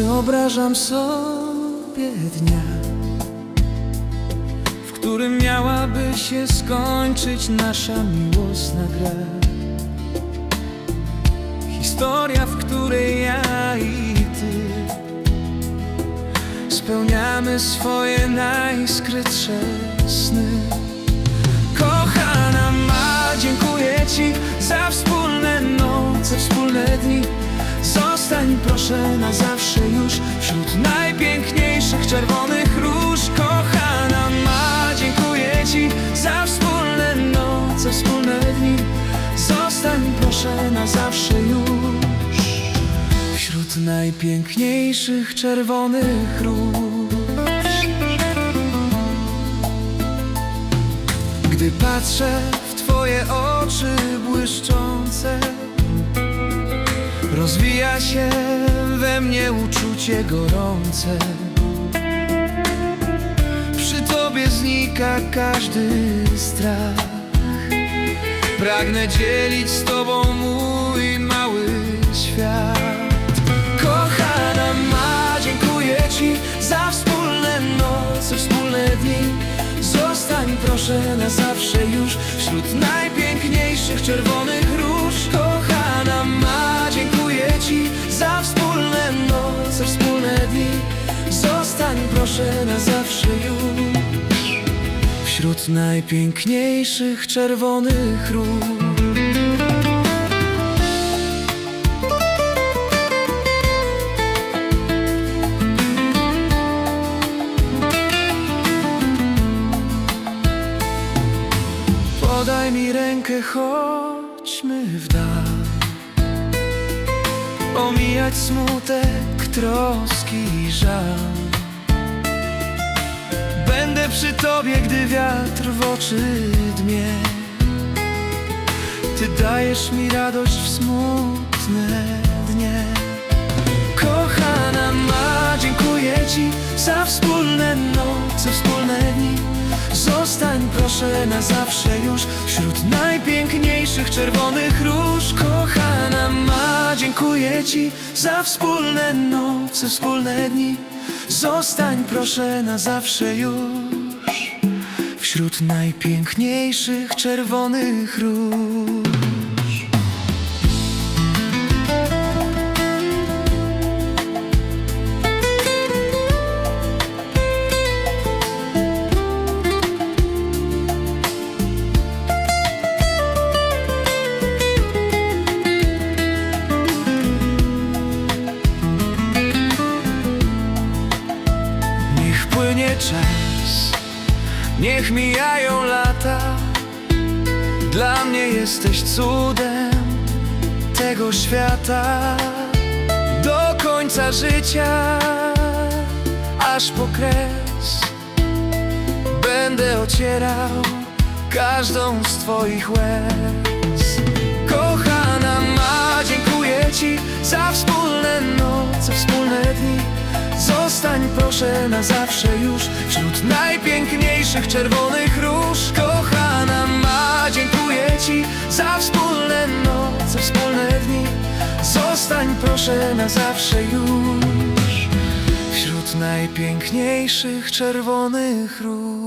wyobrażam sobie dnia, w którym miałaby się skończyć nasza miłosna gra. Historia, w której ja i ty spełniamy swoje najskrytsze sny. Kochana ma, dziękuję Ci za wspólne noce, wspólne dni. Zostań proszę na zawsze już wśród najpiękniejszych czerwonych róż. Kochana ma, dziękuję Ci za wspólne noce, wspólne dni. Zostań proszę na zawsze już wśród najpiękniejszych czerwonych róż. Gdy patrzę w Twoje oczy błyszczące Rozwija się we mnie uczucie gorące. Przy Tobie znika każdy strach. Pragnę dzielić z Tobą mój mały świat. Kochana ma, dziękuję Ci za wspólne noce, wspólne dni. Zostań proszę na zawsze już wśród najpiękniejszych czerwonych róż za wspólne noce, wspólne dni. Zostań proszę na zawsze już. Wśród najpiękniejszych czerwonych róż Podaj mi rękę, chodźmy w dal Omijać smutek, troski i żal. Będę przy tobie, gdy wiatr w oczy dmie. Ty dajesz mi radość w smutne dnie. Kochana ma, dziękuję Ci za wspólne noce, wspólne dni. Zostań proszę na zawsze już wśród najpiękniejszych czerwonych róż Kochana ma, dziękuję Ci za wspólne noce, wspólne dni. Zostań proszę na zawsze już. Wśród najpiękniejszych czerwonych róż czas, niech mijają lata. Dla mnie jesteś cudem tego świata. Do końca życia, aż po kres, będę ocierał każdą z Twoich łez. Proszę na zawsze już wśród najpiękniejszych czerwonych róż. Kochana ma, dziękuję Ci za wspólne noce, wspólne dni. Zostań proszę na zawsze już wśród najpiękniejszych czerwonych róż.